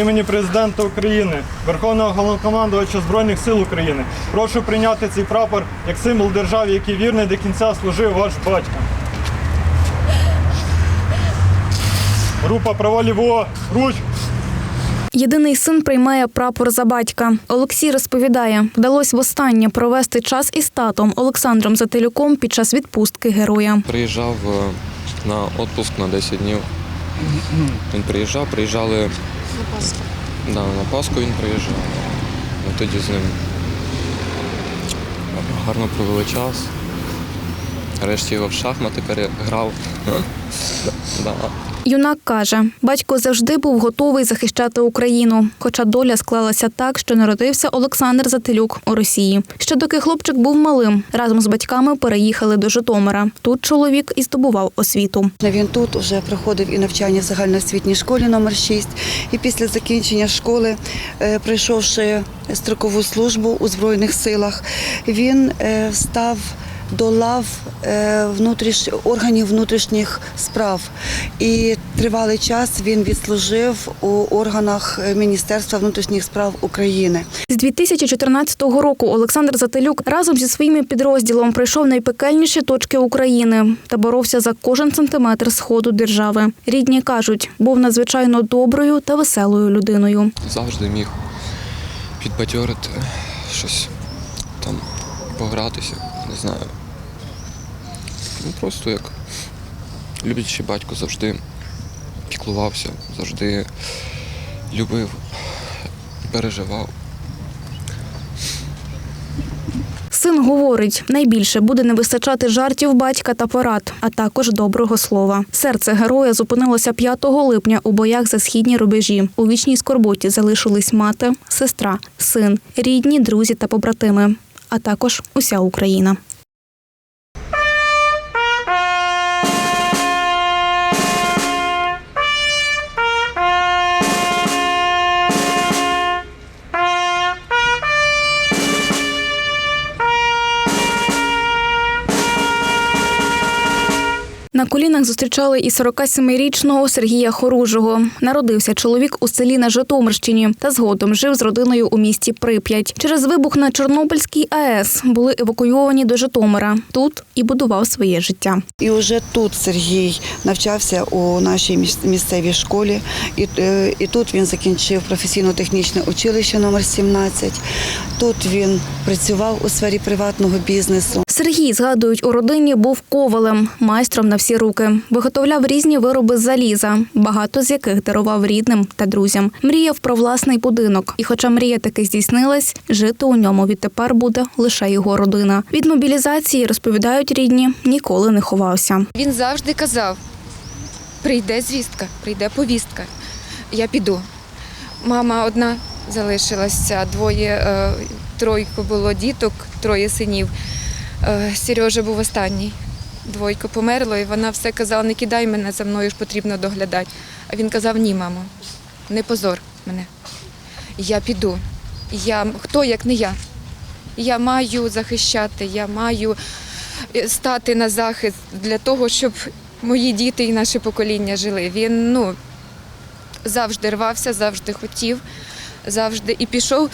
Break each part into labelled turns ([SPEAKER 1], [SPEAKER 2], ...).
[SPEAKER 1] імені президента України, Верховного Головнокомандувача Збройних сил України прошу прийняти цей прапор як символ держави, який вірний до кінця служив ваш батько. Група права лівого, руч!
[SPEAKER 2] Єдиний син приймає прапор за батька. Олексій розповідає, вдалося востаннє провести час із татом Олександром Зателюком під час відпустки героя.
[SPEAKER 3] Приїжджав е, на відпуск на 10 днів. Він приїжджав, приїжджали. На Пасху. Да, на Пасху він приїжджав. Ми тоді з ним гарно провели час. Решті його в шахмати переграв.
[SPEAKER 2] Юнак каже, батько завжди був готовий захищати Україну. Хоча доля склалася так, що народився Олександр Зателюк у Росії. Ще доки хлопчик був малим, разом з батьками переїхали до Житомира. Тут чоловік і здобував освіту.
[SPEAKER 4] Він тут вже проходив і навчання в загальноосвітній школі номер 6 І після закінчення школи, е, пройшовши строкову службу у Збройних силах, він е, став до лав е, внутріш... органів внутрішніх справ. І тривалий час він відслужив у органах е, Міністерства внутрішніх справ України.
[SPEAKER 2] З 2014 року Олександр Зателюк разом зі своїм підрозділом пройшов найпекельніші точки України та боровся за кожен сантиметр сходу держави. Рідні кажуть, був надзвичайно доброю та веселою людиною.
[SPEAKER 3] Завжди міг підбадьорити щось там, погратися, не знаю. Ну просто як люблячий батько завжди піклувався, завжди любив, переживав.
[SPEAKER 2] Син говорить, найбільше буде не вистачати жартів батька та порад, а також доброго слова. Серце героя зупинилося 5 липня у боях за східні рубежі. У вічній скорботі залишились мати, сестра, син, рідні, друзі та побратими, а також уся Україна. На колінах зустрічали і 47-річного Сергія Хоружого. Народився чоловік у селі на Житомирщині та згодом жив з родиною у місті Прип'ять. Через вибух на Чорнобильській АЕС були евакуйовані до Житомира. Тут і будував своє життя.
[SPEAKER 4] І вже тут Сергій навчався у нашій міс- місцевій школі, і, е, і тут він закінчив професійно-технічне училище номер 17. Тут він працював у сфері приватного бізнесу.
[SPEAKER 2] Сергій, згадують, у родині був ковалем, майстром на всі руки. Виготовляв різні вироби з заліза, багато з яких дарував рідним та друзям. Мріяв про власний будинок. І хоча мрія таки здійснилась, жити у ньому відтепер буде лише його родина. Від мобілізації, розповідають рідні, ніколи не ховався.
[SPEAKER 5] Він завжди казав: прийде звістка, прийде повістка. Я піду. Мама одна залишилася, двоє, е, тройко було діток, троє синів. Е, Сережа був останній. Двойко померло, і вона все казала, не кидай мене, за мною ж потрібно доглядати. А він казав, ні, мамо, не позор мене. Я піду. Я, хто як не я? Я маю захищати, я маю е, стати на захист для того, щоб мої діти і наше покоління жили. Він ну, завжди рвався, завжди хотів, завжди і пішов.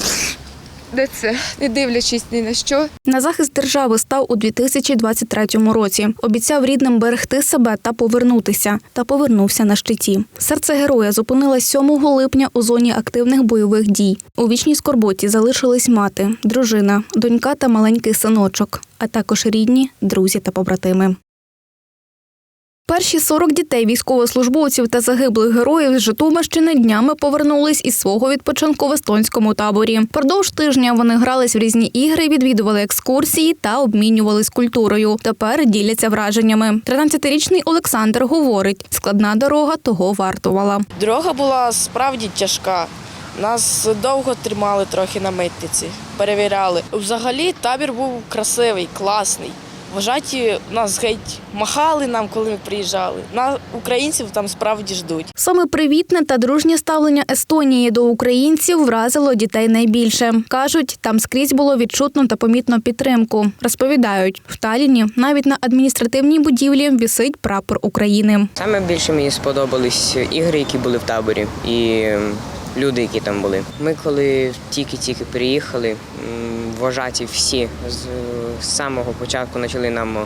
[SPEAKER 5] Де це, не дивлячись ні на що,
[SPEAKER 2] На захист держави став у 2023 році. Обіцяв рідним берегти себе та повернутися. Та повернувся на щиті. Серце героя зупинилось 7 липня у зоні активних бойових дій. У вічній скорботі залишились мати, дружина, донька та маленький синочок, а також рідні, друзі та побратими. Перші 40 дітей військовослужбовців та загиблих героїв з Житомирщини днями повернулись із свого відпочинку в естонському таборі. Продовж тижня вони грались в різні ігри, відвідували екскурсії та обмінювались культурою. Тепер діляться враженнями. 13-річний Олександр говорить, складна дорога того вартувала.
[SPEAKER 6] Дорога була справді тяжка. Нас довго тримали трохи на митниці, перевіряли. Взагалі табір був красивий, класний. Вважаті нас геть махали нам, коли ми приїжджали. На українців там справді ждуть.
[SPEAKER 2] Саме привітне та дружнє ставлення Естонії до українців вразило дітей найбільше. Кажуть, там скрізь було відчутно та помітно підтримку. Розповідають, в Таліні навіть на адміністративній будівлі вісить прапор України.
[SPEAKER 7] Саме більше мені сподобались ігри, які були в таборі. І люди, які там були. Ми коли тільки-тільки приїхали, вважаті всі з, самого початку почали нам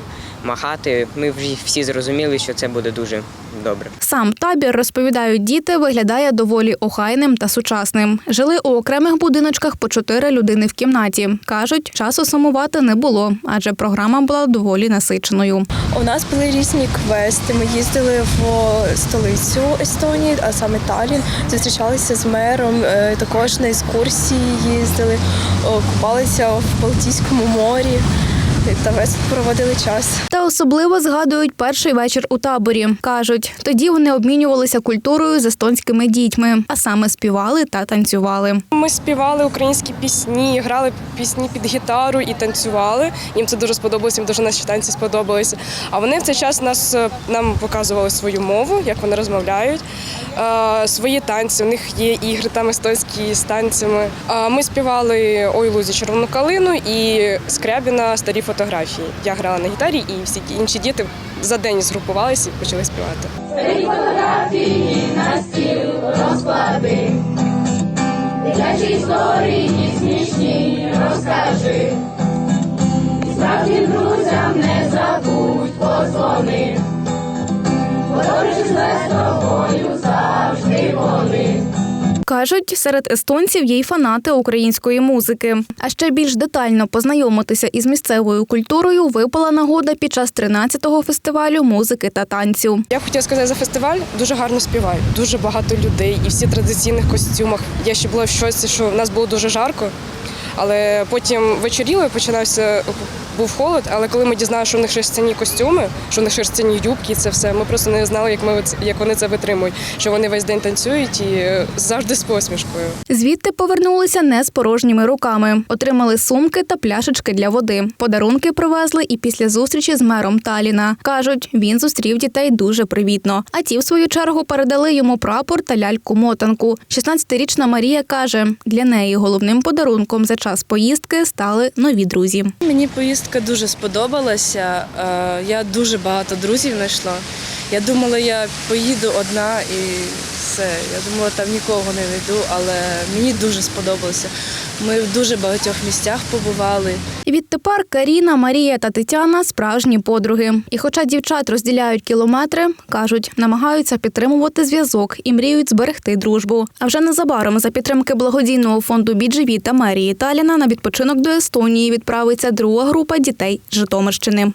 [SPEAKER 7] махати. Ми вже всі зрозуміли, що це буде дуже добре.
[SPEAKER 2] Сам табір, розповідають діти, виглядає доволі охайним та сучасним. Жили у окремих будиночках по чотири людини в кімнаті. Кажуть, часу сумувати не було, адже програма була доволі насиченою.
[SPEAKER 8] У нас були різні квести. Ми їздили в столицю Естонії, а саме Талін. Зустрічалися з мером. е, Також на екскурсії їздили, купалися в Балтійському морі та весело проводили час.
[SPEAKER 2] Та особливо згадують перший вечір у таборі. кажуть, тоді вони обмінювалися культурою з естонськими дітьми, а саме співали та танцювали.
[SPEAKER 8] Ми співали українські пісні, грали пісні під гітару і танцювали. Їм це дуже сподобалося, їм дуже наші танці сподобалися. А вони в цей час нас е, нам показували свою мову, як вони розмовляють, е, свої танці. У них є ігри там естонські з танцями. Ми співали Ой Лузі червону калину і Скрябіна старі фотографії. Я грала на гітарі, і всі інші діти за день згрупувалися і почали співати.
[SPEAKER 9] Дитячі історії смішні розкажи. І справжнім друзям не забудь позвони. Подорожі з тобою завжди вони.
[SPEAKER 2] Кажуть, серед естонців є й фанати української музики. А ще більш детально познайомитися із місцевою культурою випала нагода під час 13-го фестивалю музики та танцю.
[SPEAKER 8] Я хотіла сказати за фестиваль. Дуже гарно співають, дуже багато людей, і всі традиційних костюмах. Я ще була в щось, що в нас було дуже жарко. Але потім вечоріло починався був холод. Але коли ми дізналися, що в них шерстяні костюми, що в них шерстяні юбки, це все. Ми просто не знали, як ми як вони це витримують. Що вони весь день танцюють і е, завжди з посмішкою.
[SPEAKER 2] Звідти повернулися не з порожніми руками. Отримали сумки та пляшечки для води. Подарунки привезли і після зустрічі з мером Таліна. Кажуть, він зустрів дітей дуже привітно. А ті, в свою чергу, передали йому прапор та ляльку-мотанку. 16-річна Марія каже, для неї головним подарунком за час поїздки стали нові друзі.
[SPEAKER 10] Мені поїздка дуже сподобалася. Е, Я дуже багато друзів знайшла. Я думала, я поїду одна і все. Я думала, там нікого не знайду, але мені дуже сподобалося. Ми в дуже багатьох місцях побували.
[SPEAKER 2] І Відтепер Каріна, Марія та Тетяна справжні подруги. І хоча дівчат розділяють кілометри, кажуть, намагаються підтримувати зв'язок і мріють зберегти дружбу. А вже незабаром за підтримки благодійного фонду «Біджеві» та мерії Таліна на відпочинок до Естонії відправиться друга група дітей з Житомирщини.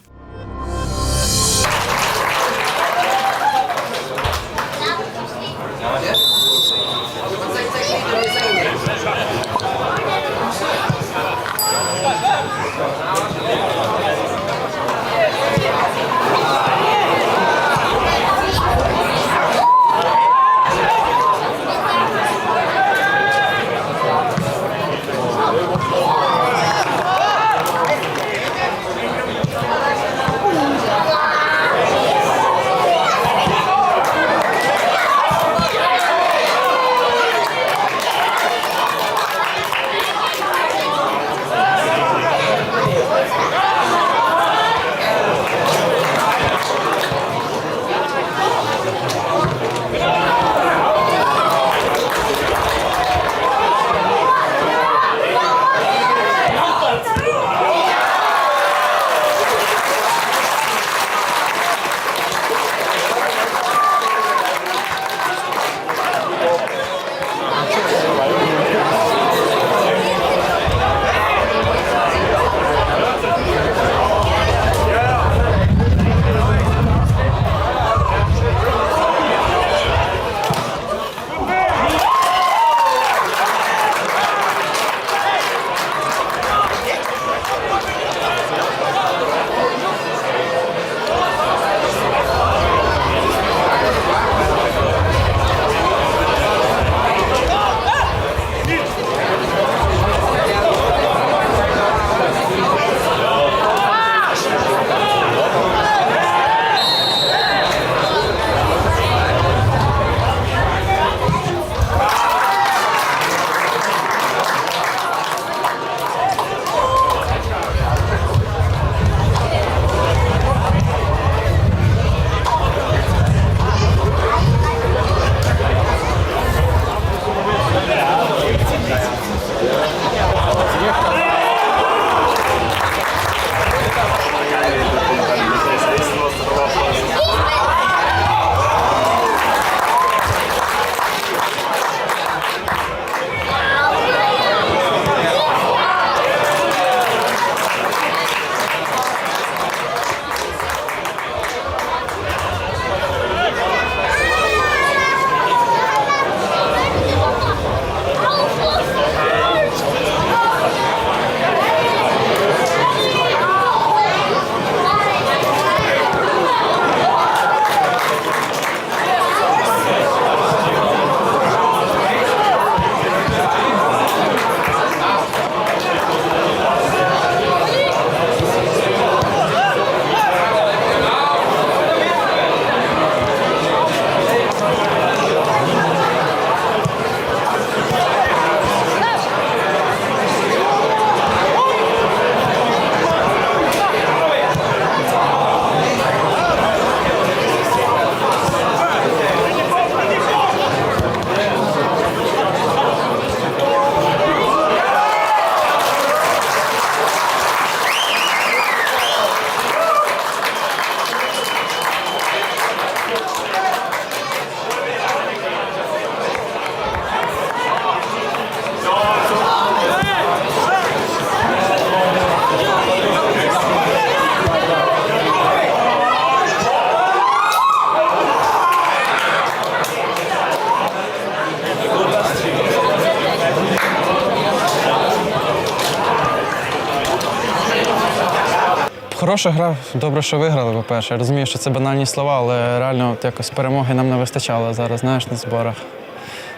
[SPEAKER 11] Хороша гра, добре, що виграли, по-перше. Я розумію, що це банальні слова, але реально от якось перемоги нам не вистачало зараз, знаєш, на зборах.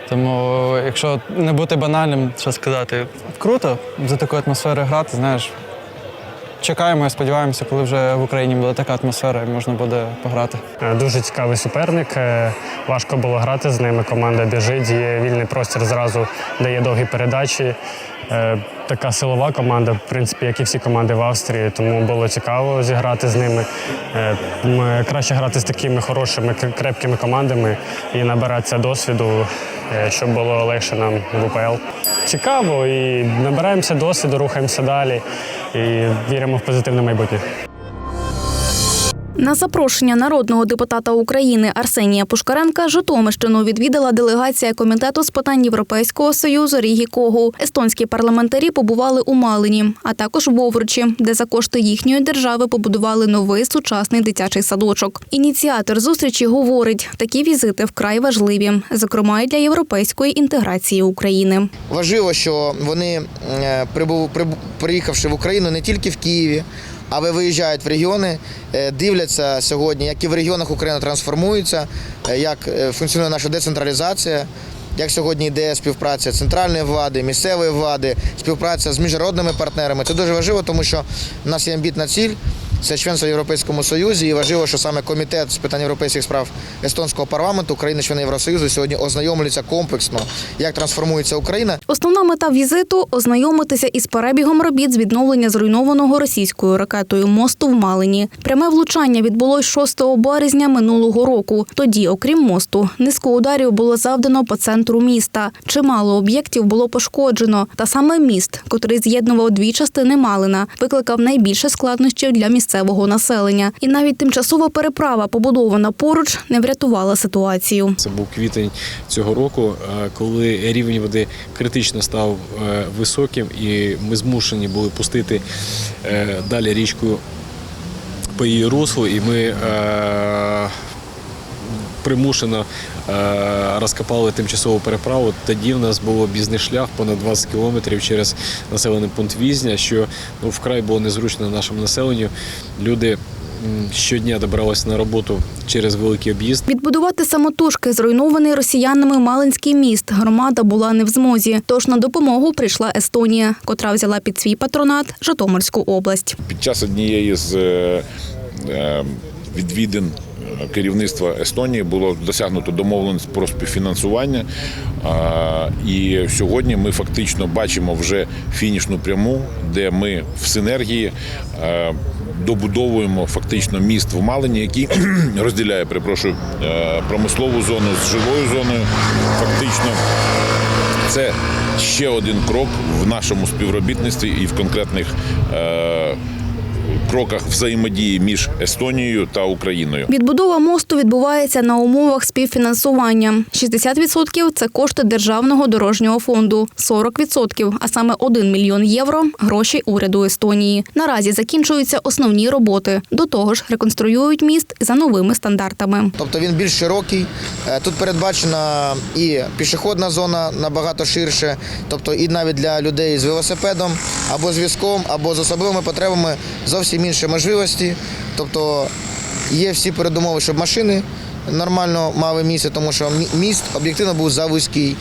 [SPEAKER 11] Тому, якщо не бути банальним, що сказати, круто за такою атмосферою грати, знаєш. Чекаємо і сподіваємося, коли вже в Україні буде така атмосфера і можна буде пограти.
[SPEAKER 12] Е, Дуже цікавий суперник. е, Важко було грати з ними. Команда біжить, є вільний простір зразу дає довгі передачі. Е, Така силова команда, в принципі, як і всі команди в Австрії, тому було цікаво зіграти з ними. Е, м, Краще грати з такими хорошими, крепкими командами і набиратися досвіду, щоб було легше нам в УПЛ. Цікаво і набираємося досвіду, рухаємося далі і віримо в позитивне майбутнє.
[SPEAKER 2] На запрошення народного депутата України Арсенія Пушкаренка Житомирщину відвідала делегація комітету з питань Європейського союзу Рігі Когу. Естонські парламентарі побували у Малині, а також в Овручі, де за кошти їхньої держави побудували новий сучасний дитячий садочок. Ініціатор зустрічі говорить, такі візити вкрай важливі, зокрема й для європейської інтеграції України.
[SPEAKER 13] Важливо, що вони, е, приїхавши в Україну не тільки в Києві, але виїжджають в регіони, е, дивляться сьогодні, як і в регіонах Україна трансформується, е, як е, функціонує наша децентралізація. Як сьогодні йде співпраця центральної влади, місцевої влади, співпраця з міжнародними партнерами. Це дуже важливо, тому що в нас є амбітна ціль. Це членство в Європейському Союзі, і важливо, що саме комітет з питань європейських справ естонського парламенту України, члени Євросоюзу, сьогодні ознайомлюються комплексно, як трансформується Україна,
[SPEAKER 2] Основна мета візиту ознайомитися із перебігом робіт з відновлення зруйнованого російською ракетою мосту в Малині. Пряме влучання відбулось 6 березня минулого року. Тоді, окрім мосту, низку ударів було завдано по центру міста. Чимало об'єктів було пошкоджено. Та саме міст, котрий з'єднував дві частини Малина, викликав найбільше складнощів для місцевого населення. І навіть тимчасова переправа, побудована поруч, не врятувала ситуацію.
[SPEAKER 14] Це був квітень цього року, е, коли рівень води критично став е, високим, і ми змушені були пустити е, далі річку по її руслу, і ми примушено е, розкопали тимчасову переправу. Тоді в нас був об'їзний шлях понад 20 кілометрів через населений пункт Візня, що ну, вкрай було незручно нашому населенню. Люди щодня добиралися на роботу через великий об'їзд.
[SPEAKER 2] Відбудувати самотужки зруйнований росіянами Малинський міст громада була не в змозі. Тож на допомогу прийшла Естонія, котра взяла під свій патронат Житомирську область.
[SPEAKER 15] Під час однієї з е, е, відвідин керівництва Естонії було досягнуто домовленість про співфінансування. І сьогодні ми фактично бачимо вже фінішну пряму, де ми в синергії добудовуємо фактично міст в Малині, який розділяє, перепрошую, е, промислову зону з жилою зоною. Фактично це ще один крок в нашому співробітництві і в конкретних е, кроках взаємодії між Естонією та Україною.
[SPEAKER 2] Відбудова мосту відбувається на умовах співфінансування. 60% – це кошти державного дорожнього фонду, 40%, а саме 1 мільйон євро – гроші уряду Естонії. Наразі закінчуються основні роботи. До того ж, реконструюють міст за новими стандартами.
[SPEAKER 13] Тобто він більш широкий. Е, Тут передбачена і пішохідна зона набагато ширше, тобто і навіть для людей з велосипедом або з візком, або з особливими потребами зовсім інші можливості. Тобто є всі передумови, щоб машини нормально мали місце, тому що міст об'єктивно був завузький.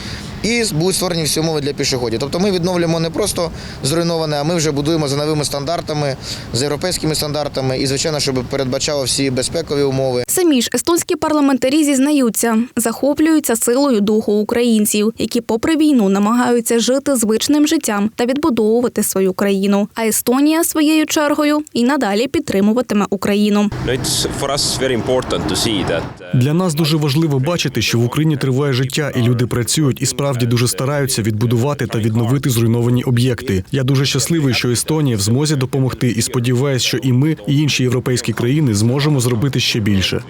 [SPEAKER 13] І будуть створені всі умови для пішоходів. Тобто ми відновлюємо не просто зруйноване, а ми вже будуємо за новими стандартами, за європейськими стандартами, і звичайно, щоб передбачало всі безпекові умови.
[SPEAKER 2] Самі ж естонські парламентарі зізнаються, захоплюються силою духу українців, які, попри війну, намагаються жити звичним життям та відбудовувати свою країну. А Естонія своєю чергою і надалі підтримуватиме Україну.
[SPEAKER 16] Для нас дуже важливо бачити, що в Україні триває життя, і люди працюють і справді дуже стараються відбудувати та відновити зруйновані об'єкти. Я дуже щасливий, що Естонія в змозі допомогти, і сподіваюся, що і ми, і інші європейські країни зможемо зробити ще більше.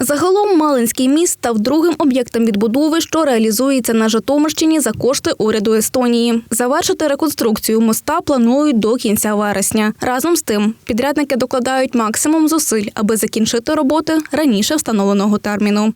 [SPEAKER 2] Загалом Малинський міст став другим об'єктом відбудови, що реалізується на Житомирщині за кошти уряду Естонії. Завершити реконструкцію моста планують до кінця вересня. Разом з тим, підрядники докладають максимум зусиль, аби закінчити роботи раніше встановленого терміну.